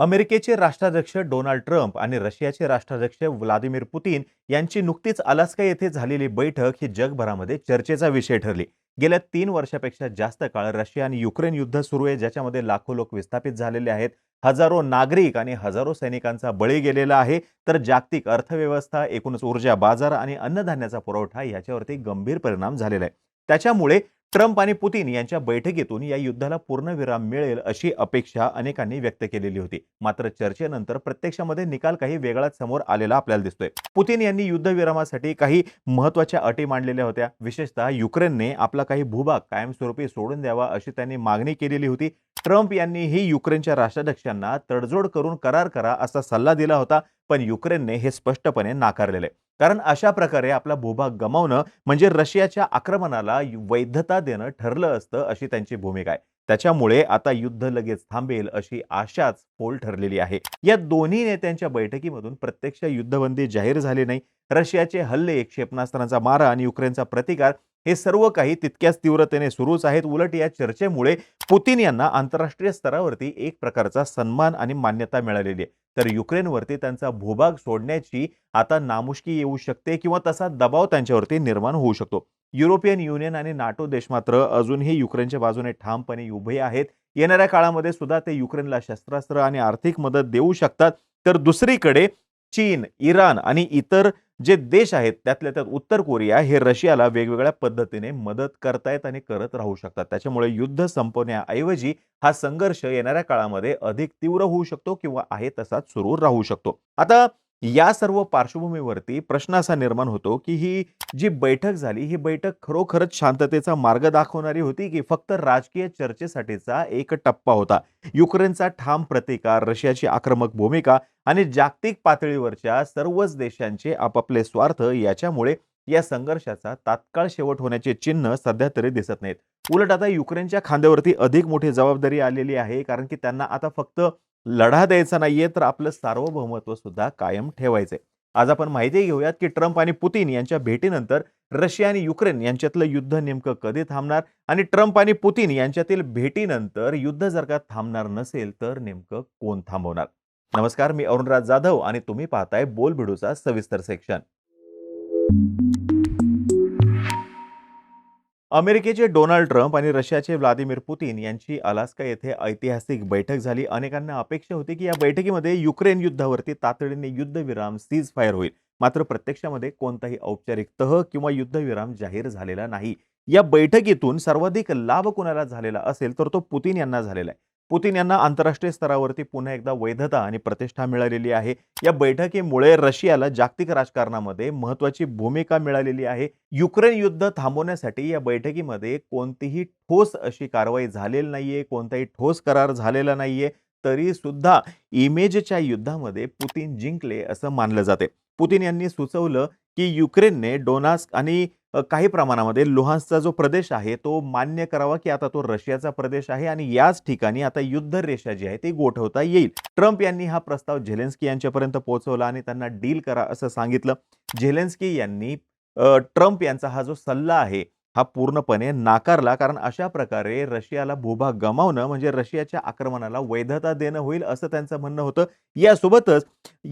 अमेरिकेचे राष्ट्राध्यक्ष Donald Trump आणि रशियाचे राष्ट्राध्यक्ष व्लादिमीर पुतीन यांची नुकतीच अलास्का येथे झालेली बैठक ही जगभरामध्ये चर्चेचा विषय ठरली. गेल्या तीन वर्षापेक्षा जास्त काळ रशिया आणि युक्रेन युद्ध सुरू आहे ज्याच्यामध्ये लाखो लोक विस्थापित झालेले आहेत. हजारो नागरिक आणि हजारो सैनिकांचा बळी गेलेला आहे. तर जागतिक अर्थव्यवस्था एकूणच ऊर्जा बाजार आणि अन्नधान्याचा पुरवठा याच्यावरती गंभीर परिणाम झालेला आहे. त्याच्यामुळे ट्रम्प आणि पुतीन यांच्या बैठकीतून या युद्धाला पूर्णविराम मिळेल अशी अपेक्षा अनेकांनी व्यक्त केलेली होती. मात्र चर्चेनंतर प्रत्यक्षामध्ये निकाल काही वेगळाच समोर आलेला आपल्याला दिसतोय. पुतीन यांनी युद्धविरामासाठी काही महत्त्वाच्या अटी मांडलेल्या होत्या. विशेषतः युक्रेनने आपला काही भूभाग कायमस्वरूपी सोडून द्यावा अशी त्यांनी मागणी केलेली होती. ट्रम्प यांनीही युक्रेनच्या राष्ट्राध्यक्षांना तडजोड करून करार करा असा सल्ला दिला होता. पण युक्रेनने हे स्पष्टपणे नाकारलेले. कारण अशा प्रकारे आपला भूभाग गमावणं म्हणजे रशियाच्या आक्रमणाला वैधता देणं ठरलं असतं अशी त्यांची भूमिका आहे. त्याच्यामुळे आता युद्ध लगेच थांबेल अशी आशाच पोल ठरलेली आहे. या दोन्ही नेत्यांच्या बैठकीमधून प्रत्यक्ष युद्धबंदी जाहीर झाली नाही. रशियाचे हल्ले क्षेपणास्त्रांचा मारा आणि युक्रेनचा प्रतिकार हे सर्व काही तितक्याच तीव्रतेने सुरूच आहेत. उलट या चर्चेमुळे पुतीन यांना आंतरराष्ट्रीय स्तरावरती एक प्रकारचा सन्मान आणि मान्यता मिळालेली आहे. तर युक्रेनवरती त्यांचा भूभाग सोडण्याची आता नामुष्की येऊ शकते किंवा तसा दबाव त्यांच्यावरती निर्माण होऊ शकतो. युरोपियन युनियन आणि नाटो देश मात्र अजूनही युक्रेनच्या बाजूने ठामपणे उभे आहेत. येणाऱ्या काळामध्ये सुद्धा ते युक्रेनला शस्त्रास्त्र आणि आर्थिक मदत देऊ शकतात. तर दुसरीकडे चीन इराण आणि इतर जे देश आहेत त्यातल्या त्यात उत्तर कोरिया हे रशियाला वेगवेगळ्या पद्धतीने मदत करतायत आणि करत राहू शकतात. त्याच्यामुळे युद्ध संपवण्याऐवजी हा संघर्ष येणाऱ्या काळामध्ये अधिक तीव्र होऊ शकतो किंवा आहे तसाच सुरू राहू शकतो. आता या सर्व पार्श्वभूमीवरती प्रश्न असा निर्माण होतो की ही जी बैठक झाली ही बैठक खरोखरच शांततेचा मार्ग दाखवणारी होती की फक्त राजकीय चर्चेसाठीचा एक टप्पा होता? युक्रेनचा ठाम प्रतिकार रशियाची आक्रमक भूमिका आणि जागतिक पातळीवरच्या सर्वच देशांचे आपापले स्वार्थ याच्यामुळे या संघर्षाचा तात्काळ शेवट होण्याचे चिन्ह सध्या तरी दिसत नाहीत. उलट आता युक्रेनच्या खांद्यावरती अधिक मोठी जबाबदारी आलेली आहे कारण की त्यांना आता फक्त लढा द्यायचा नाहीये तर आपलं सार्वभौमत्व सुद्धा कायम ठेवायचंय. आज आपण माहिती घेऊयात की ट्रम्प आणि पुतीन यांच्या भेटीनंतर रशिया आणि युक्रेन यांच्यातलं युद्ध नेमकं कधी थांबणार आणि ट्रम्प आणि पुतीन यांच्यातील भेटीनंतर युद्ध जर का थांबणार नसेल तर नेमकं कोण थांबवणार? नमस्कार मी अरुणराज जाधव आणि तुम्ही पाहताय बोलबिडूचा सविस्तर सेक्शन. अमेरिकेचे डोनाल्ड ट्रम्प आणि रशियाचे व्लादिमीर पुतीन यांची अलास्का येथे ऐतिहासिक बैठक झाली. अनेकांना अपेक्षा होती की या बैठकीमध्ये युक्रेन युद्धावरती तातडीने युद्धविराम सीज फायर होईल. मात्र प्रत्यक्षामध्ये कोणताही औपचारिक तह किंवा युद्धविराम जाहीर झालेला नाही. या बैठकीतून सर्वाधिक लाभ कोणाला झालेला असेल तर तो पुतीन यांना झालेला आहे. पुतीन यांना आंतरराष्ट्रीय स्तरावरती पुन्हा एकदा वैधता आणि प्रतिष्ठा मिळालेली आहे. या बैठकीमुळे रशियाला जागतिक राजकारणामध्ये महत्वाची भूमिका मिळालेली आहे. युक्रेन युद्ध थांबवण्यासाठी या बैठकीमध्ये कोणतीही ठोस अशी कारवाई झालेली नाहीये कोणताही ठोस करार झालेला नाहीये तरी सुद्धा इमेजच्या युद्धामध्ये पुतीन जिंकले असं मानलं जाते. पुतीन यांनी सुचवलं की युक्रेनने डोनास्क आणि काही प्रमाणामध्ये लुहान्सचा जो प्रदेश आहे तो मान्य करावा की आता तो रशियाचा प्रदेश आहे आणि याच ठिकाणी आता युद्ध रेषा जी आहे ती गोठवता येईल. ट्रम्प यांनी हा प्रस्ताव झेलेन्स्की यांच्यापर्यंत पोहोचवला आणि त्यांना डील करा असं सांगितलं. झेलेन्स्की यांनी ट्रम्प यांचा हा जो सल्ला आहे हा पूर्णपणे नाकारला. कारण अशा प्रकारे रशियाला भूभाग गमावणं म्हणजे रशियाच्या आक्रमणाला वैधता देणं होईल असं त्यांचं म्हणणं होतं. यासोबतच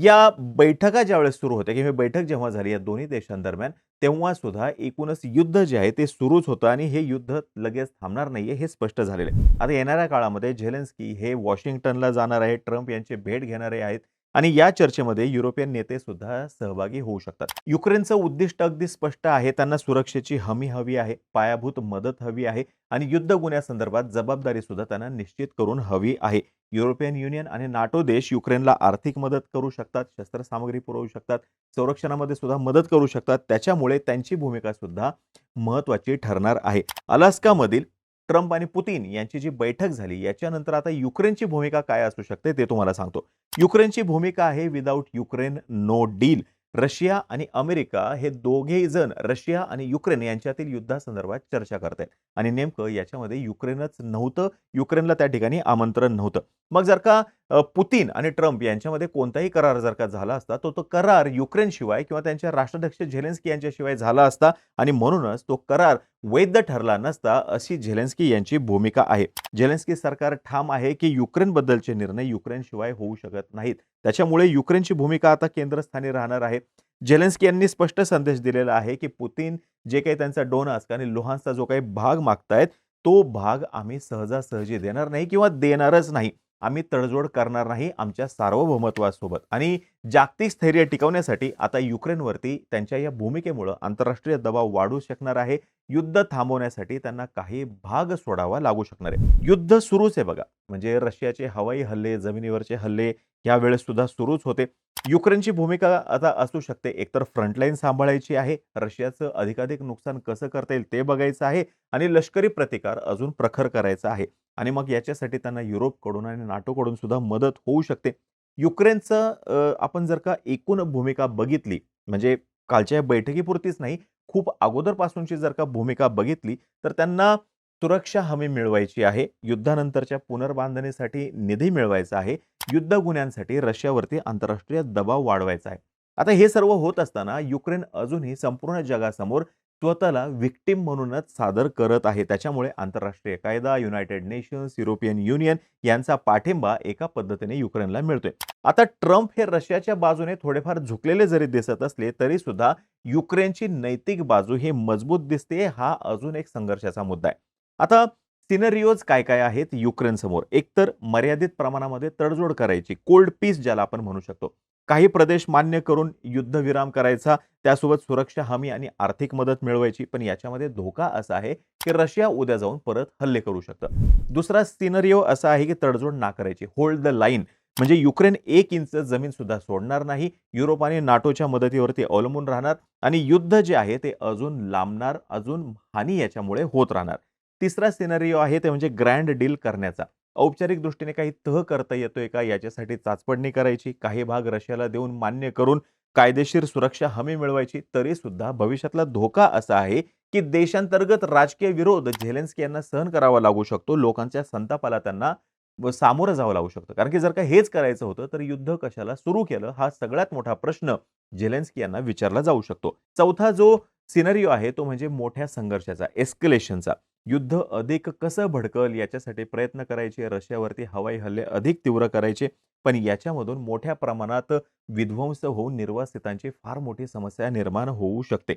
या बैठका ज्यावेळेस सुरू होत्या किंवा बैठक जेव्हा झाली या दोन्ही देशांदरम्यान तेव्हा सुद्धा एकूणच युद्ध जे आहे ते सुरूच होतं आणि हे युद्ध लगेच थांबणार नाहीये हे स्पष्ट झालेलं आहे. आता येणाऱ्या काळामध्ये झेलेन्स्की हे वॉशिंग्टनला जाणार आहे ट्रम्प यांची भेट घेणारे आहेत. आणि या चर्चेमध्ये युरोपियन नेते सुद्धा सहभागी होऊ शकतात. युक्रेनचं उद्दिष्ट अगदी स्पष्ट आहे. त्यांना सुरक्षेची हमी हवी आहे पायाभूत मदत हवी आहे आणि युद्ध गुन्ह्यासंदर्भात जबाबदारी सुद्धा त्यांना निश्चित करून हवी आहे. युरोपियन युनियन आणि नाटो देश युक्रेनला आर्थिक मदत करू शकतात शस्त्रसामग्री पुरवू शकतात संरक्षणामध्ये सुद्धा मदत करू शकतात. त्याच्यामुळे त्यांची भूमिका सुद्धा महत्वाची ठरणार आहे. अलास्कामधील ट्रम्प आणि पुतीन यांची जी बैठक झाली याच्यानंतर आता युक्रेनची भूमिका काय असू शकते ते तुम्हाला सांगतो. युक्रेनची भूमिका आहे without Ukraine no deal Russia आणि अमेरिका हे दोघेही जण रशिया आणि युक्रेन यांच्यातील युद्धासंदर्भात चर्चा करत आहेत आणि नेमकं याच्यामध्ये युक्रेनच नव्हतं युक्रेनला त्या ठिकाणी आमंत्रण नव्हतं. मग जर का पुतीन आणि ट्रम्प यांच्यामध्ये कोणताही करार जर का झाला असता, तो तो करार युक्रेनशिवाय किंवा त्यांच्या राष्ट्राध्यक्ष झेलेन्स्की यांच्याशिवाय झाला असता आणि म्हणूनच तो करार वैध ठरला नसता, अशी झेलेन्स्की यांची भूमिका आहे. झेलेन्स्की सरकार ठाम आहे, की युक्रेनबद्दलचे निर्णय युक्रेनशिवाय होऊ शकत नाहीत. त्याच्यामुळे युक्रेनची भूमिका आता केंद्रस्थानी राहणार आहे. झेलेन्स्की यांनी स्पष्ट संदेश दिलेला आहे, की पुतीन जे काही त्यांचा डोनास्क आणि लुहान्सचा जो काही भाग मागतायत, तो भाग आम्ही सहजासहजी देणार नाही किंवा देणारच नाही. आम्ही तडजोड करणार नाही आमच्या सार्वभौमत्वासोबत आणि जागतिक स्थैर्य टिकवण्यासाठी आता युक्रेनवरती त्यांच्या या भूमिकेमुळं आंतरराष्ट्रीय दबाव वाढू शकणार आहे. युद्ध थांबवण्यासाठी त्यांना काही भाग सोडावा लागू शकणार आहे. युद्ध सुरूच आहे बघा. म्हणजे रशियाचे हवाई हल्ले, जमिनीवरचे हल्ले यावेळेस सुद्धा सुरूच होते. युक्रेनची भूमिका आता असू शकते एकतर फ्रंटलाईन सांभाळायची आहे, रशियाचं अधिकाधिक नुकसान कसं करता येईल ते बघायचं आहे आणि लष्करी प्रतिकार अजून प्रखर करायचा आहे आणि मग याच्यासाठी त्यांना युरोपकडून आणि नाटोकडून सुद्धा मदत होऊ शकते. युक्रेनचं आपण जर का एकूण भूमिका बघितली, म्हणजे कालच्या बैठकीपुरतीच नाही, खूप अगोदरपासूनची जर का भूमिका बघितली, तर त्यांना सुरक्षा हमी मिळवायची आहे. युद्धानंतरच्या पुनर्बांधणीसाठी निधी मिळवायचा आहे. युद्ध गुन्ह्यांसाठी रशियावरती आंतरराष्ट्रीय दबाव वाढवायचा आहे. आता हे सर्व होत असताना युक्रेन अजूनही संपूर्ण जगासमोर स्वतःला विक्टिम म्हणूनच सादर करत आहे. त्याच्यामुळे आंतरराष्ट्रीय कायदा, युनायटेड नेशन्स, युरोपियन युनियन यांचा पाठिंबा एका पद्धतीने युक्रेनला मिळतोय. आता ट्रम्प हे रशियाच्या बाजूने थोडेफार झुकलेले जरी दिसत असले, तरी सुद्धा युक्रेनची नैतिक बाजू ही मजबूत दिसते. हा अजून एक संघर्षाचा मुद्दा आहे. आता सिनरिओज काय-काय आहेत युक्रेनसमोर? एकतर मर्यादित प्रमाणामध्ये तडजोड करायची, कोल्ड पीस ज्याला आपण म्हणू शकतो. काही प्रदेश मान्य करून युद्धविराम करायचा, त्यासोबत सुरक्षा हमी आणि आर्थिक मदत मिळवायची. पण याच्यामध्ये धोका असा आहे, की रशिया उद्या जाऊन परत हल्ले करू शकतं. दुसरा सिनरिओ असा आहे, की तडजोड नाकारायची, होल्ड द लाईन. म्हणजे युक्रेन एक इंच जमीन सुद्धा सोडणार नाही. युरोप आणि नाटोच्या मदतीवरती अवलंबून राहणार आणि युद्ध जे आहे ते अजून लांबणार, अजून हानी याच्यामुळे होत राहणार. तिसरा सिनेरिओ आहे ते म्हणजे ग्रँड डील करण्याचा. औपचारिक दृष्टीने काही तह करता येतोय का याच्यासाठी चाचपडणी करायची, काही भाग रशियाला देऊन मान्य करून कायदेशीर सुरक्षा हमी मिळवायची. तरी सुद्धा भविष्यातला धोका असा आहे, की देशांतर्गत राजकीय विरोध झेलेन्स्की यांना सहन करावा लागू शकतो. लोकांच्या संतापाला त्यांना सामोरं जावं लागू शकतं. कारण की जर का हेच करायचं होतं, तर युद्ध कशाला सुरू केलं? हा सगळ्यात मोठा प्रश्न झेलेन्स्की यांना विचारला जाऊ शकतो. चौथा जो सिनरिओ आहे तो म्हणजे मोठ्या संघर्षाचा, एस्कलेशनचा युद्ध अधिक कसं भडकल याच्यासाठी प्रयत्न करायचे, रशियावरती हवाई हल्ले अधिक तीव्र करायचे. पण याच्यामधून मोठ्या प्रमाणात विध्वंस होऊन निर्वासितांची फार मोठी समस्या निर्माण होऊ शकते.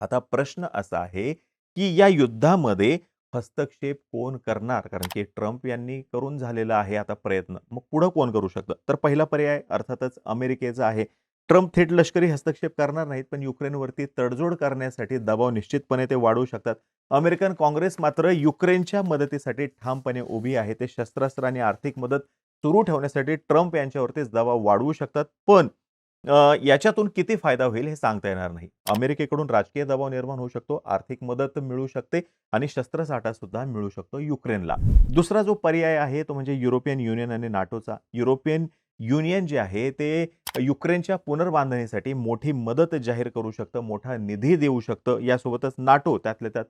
आता प्रश्न असा आहे, की या युद्धामध्ये हस्तक्षेप कोण करणार? कारण की ट्रम्प यांनी करून झालेला आहे आता प्रयत्न. मग पुढं कोण करू शकतं? तर पहिला पर्याय अर्थातच अमेरिकेचा आहे. ट्रम्प थेट लष्करी हस्तक्षेप करणार नाहीत, पण युक्रेनवरती तडजोड करण्यासाठी दबाव निश्चितपणे ते वाढवू शकतात. अमेरिकन काँग्रेस मात्र युक्रेनच्या मदतीसाठी ठामपणे उभी आहे. ते शस्त्रास्त्र आणि आर्थिक मदत सुरू ठेवण्यासाठी ट्रम्प यांच्यावरतीच दबाव वाढवू शकतात. पण याच्यातून किती फायदा होईल हे सांगता येणार नाही. अमेरिकेकडून राजकीय दबाव निर्माण होऊ शकतो, आर्थिक मदत मिळू शकते आणि शस्त्रसाठा सुद्धा मिळू शकतो युक्रेनला. दुसरा जो पर्याय आहे तो म्हणजे युरोपियन युनियन आणि नाटोचा. युरोपियन युनियन जे आहे ते युक्रेनच्या पुनर्बांधणीसाठी मोठी मदत जाहीर करू शकतं, मोठा निधी देऊ शकतं. यासोबतच नाटो त्यातल्या त्यात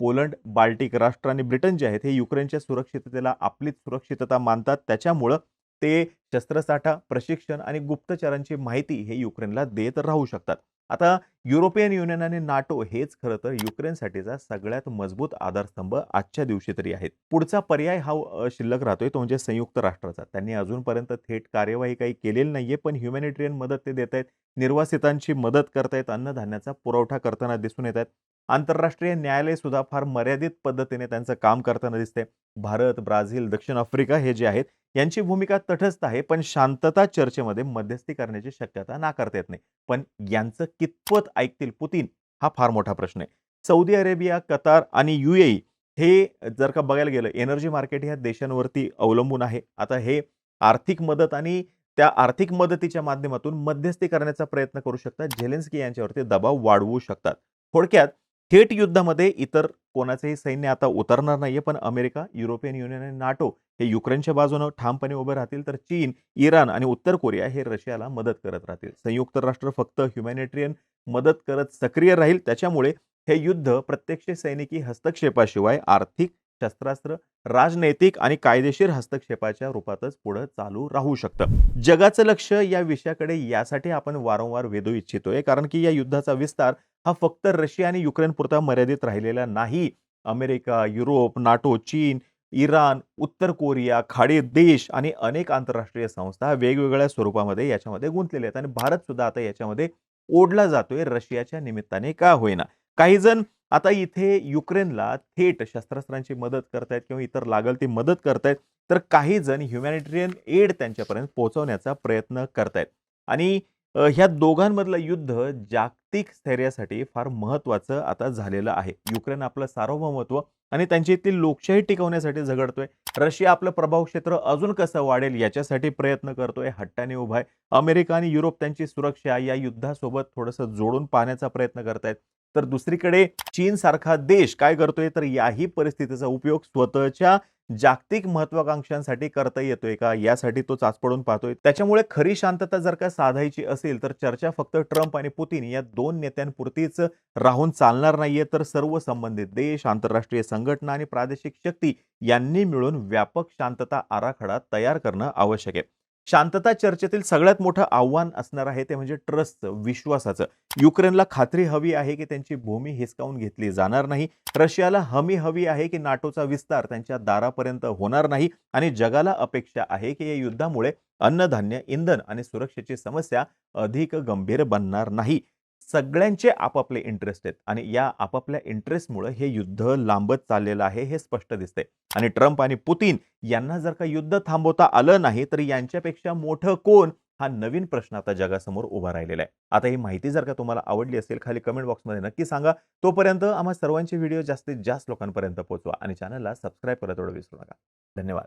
पोलंड, बाल्टिक राष्ट्र आणि ब्रिटन जे आहेत हे युक्रेनच्या सुरक्षिततेला आपलीच सुरक्षितता मानतात. त्याच्यामुळं ते शस्त्रसाठा, प्रशिक्षण आणि गुप्तचरांची माहिती हे युक्रेनला देत राहू शकतात. आता युरोपियन युनियन आणि नाटो हेच खरं तर युक्रेनसाठीचा सगळ्यात मजबूत आधारस्तंभ आजच्या दिवशी तरी आहेत. पुढचा पर्याय हा शिल्लक राहतोय तो म्हणजे संयुक्त राष्ट्राचा. त्यांनी अजूनपर्यंत थेट कार्यवाही काही केलेली नाहीये, पण ह्युमॅनिटेरियन मदत ते देत आहेत निर्वासितांची मदत करतायत, अन्नधान्याचा पुरवठा करताना दिसून येत आहेत आंतरराष्ट्रीय न्यायालय सुद्धा फार मर्यादित पद्धतीने त्यांचं काम करताना दिसतंय. भारत, ब्राझील, दक्षिण आफ्रिका हे जे आहेत यांची भूमिका तटस्थ आहे, पण शांतता चर्चेमध्ये मध्यस्थी करण्याची शक्यता नाकारता येत नाही. पण यांचं कितपत ऐकतील पुतीन? हा फार मोठा प्रश्न आहे. सौदी अरेबिया, कतार आणि यूएई हे जर का बघायला गेलं एनर्जी मार्केट ह्या देशांवरती अवलंबून आहे. आता हे आर्थिक मदत आणि त्या आर्थिक मदतीच्या माध्यमातून मध्यस्थी करण्याचा प्रयत्न करू शकतात. झेलेन्स्की यांच्यावरती दबाव वाढवू शकतात. थोडक्यात थेट युद्धामध्ये इतर कोणाचंही सैन्य आता उतरणार नाहीये, पण अमेरिका, युरोपियन युनियन आणि नाटो हे युक्रेनच्या बाजूनं ठामपणे उभे राहतील, तर चीन, इराण आणि उत्तर कोरिया हे रशियाला मदत करत राहतील. संयुक्त राष्ट्र फक्त ह्युमॅनिटेरियन मदत करत सक्रिय राहील. त्याच्यामुळे हे युद्ध प्रत्यक्ष सैनिकी हस्तक्षेपाशिवाय आर्थिक, शस्त्रास्त्र राजनैतिक आणि कायदेशीर हस्तक्षेपाच्या रूपातच पुढे चालू राहू शकतं जगाचं लक्ष या विषयाकडे यासाठी आपण वारंवार वेधू इच्छितोय कारण की या युद्धाचा विस्तार हा फक्त रशिया आणि युक्रेनपुरता मर्यादित राहिलेला नाही. अमेरिका युरोप नाटो चीन इराण उत्तर कोरिया खाडी देश आणि अनेक आंतरराष्ट्रीय संस्था वेगवेगळ्या स्वरूपामध्ये याच्यामध्ये गुंतलेले आहेत आणि भारत सुद्धा आता याच्यामध्ये ओढला जातोय रशियाच्या निमित्ताने का होईना. काही जण आता इथे युक्रेनला थेट शस्त्रास्त्रांची मदत करतायत किंवा इतर लागल ती मदत करतायत तर काही जण ह्युमॅनिटेरियन एड त्यांच्यापर्यंत पोहोचवण्याचा प्रयत्न करतायत. आणि ह्या दोघांमधलं युद्ध जागतिक स्थैर्यासाठी फार महत्वाचं आता झालेलं आहे. युक्रेन आपलं सार्वभौमत्व आणि त्यांची इथली लोकशाही टिकवण्यासाठी झगडतोय. रशिया आपलं प्रभाव क्षेत्र अजून कसं वाढेल याच्यासाठी प्रयत्न करतोय हट्टाने उभा आहे. अमेरिका आणि युरोप त्यांची सुरक्षा या युद्धासोबत थोडंसं जोडून पाहण्याचा प्रयत्न करतायत. तर दुसरीकडे चीन सारखा देश काय करतोय? तर याही परिस्थितीचा उपयोग स्वतःच्या जागतिक महत्वाकांक्षांसाठी करता येतोय का? यासाठी तो चाचपडून पाहतोय. त्याच्यामुळे खरी शांतता जर का साधायची असेल तर चर्चा फक्त ट्रम्प आणि पुतीन या दोन नेत्यांपुरतीच राहून चालणार नाहीये. तर सर्व संबंधित देश आंतरराष्ट्रीय संघटना आणि प्रादेशिक शक्ती यांनी मिळून व्यापक शांतता आराखडा तयार करणं आवश्यक आहे. शांतता चर्चेतील सगळ्यात मोठं आव्हान असणार आहे ते म्हणजे ट्रस्टचं विश्वासाचं. युक्रेनला खात्री हवी आहे की त्यांची भूमी हिसकावून घेतली जाणार नाही. रशियाला हमी हवी आहे की नाटोचा विस्तार त्यांच्या दारापर्यंत होणार नाही आणि जगाला अपेक्षा आहे की या युद्धामुळे अन्नधान्य इंधन आणि सुरक्षेची समस्या अधिक गंभीर बनणार नाही. सगळ्यांचे आपापले इंटरेस्ट आहेत. आणि या आपापल्या इंटरेस्टमुळे हे युद्ध लांबत चाललेलं आहे हे स्पष्ट दिसते आणि ट्रम्प आणि पुतीन यांना जर का युद्ध थांबवता आलं नाही तर यांच्यापेक्षा मोठं कोण हा नवीन प्रश्न आता जगासमोर उभा राहिलेला आहे. आता ही माहिती जर का तुम्हाला आवडली असेल खाली कमेंट बॉक्समध्ये नक्की सांगा. तोपर्यंत आम्हा सर्वांचे व्हिडिओ जास्तीत जास्त लोकांपर्यंत पोहोचवा आणि चॅनलला सबस्क्राईब करत विसरू नका. धन्यवाद.